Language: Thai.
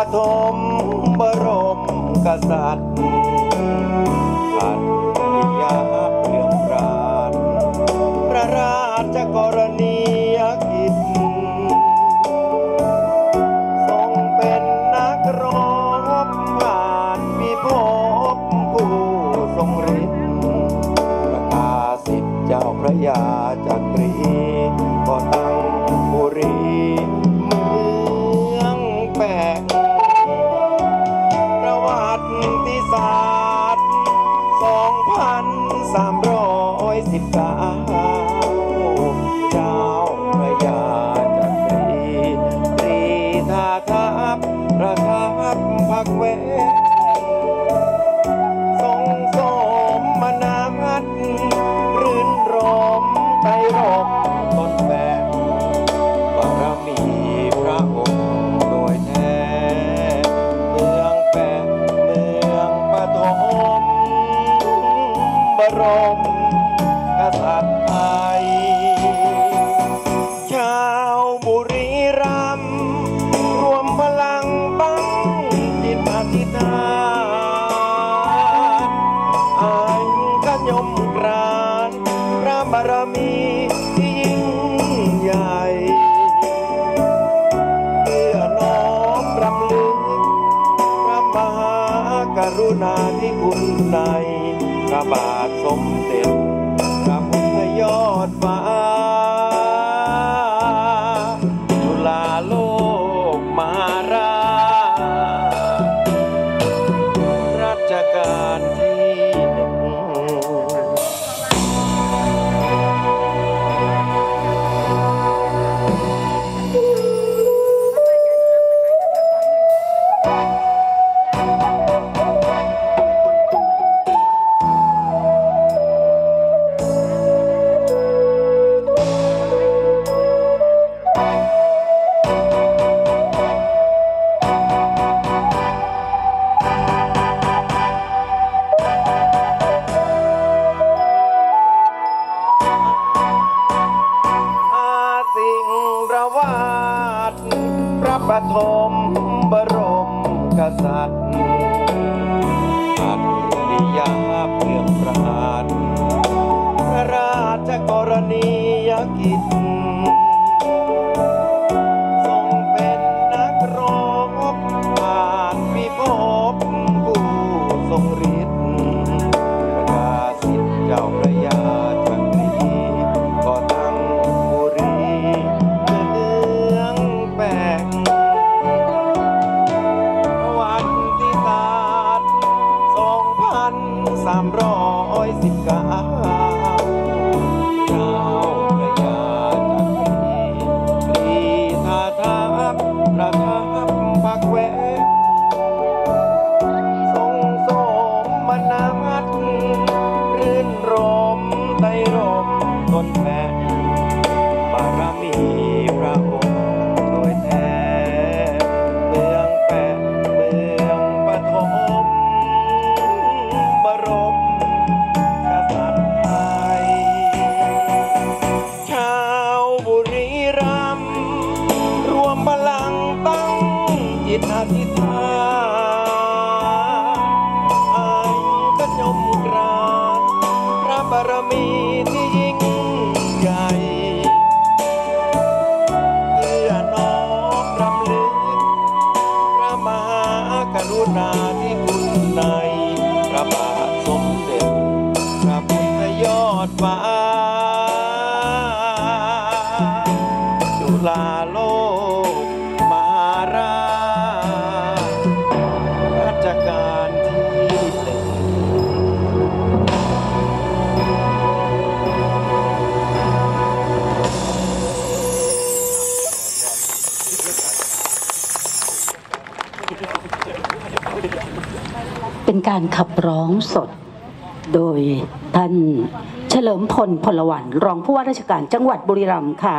ปฐมบรมกษัตริย์ขันยาเรื่องปราดพระราชกรณียกิจทรงเป็นนักรบผ่านพิภพผู้ทรงฤทธิ์ประกาศิทธิ์เจ้าพระยาจักรีก็ตั้งบุรี Ram วันที่ ดอัจริยาเปลืองประหารพระราชกรณียกิจามร้อยสิบก้า นาธิคุณในระบาทสมเด็จพระพุทธยอดฟ้าจุฬาโลก เป็นการขับร้องสด โดยท่านเฉลิมพลพลวันรองผู้ว่าราชการจังหวัดบุรีรัมย์ค่ะ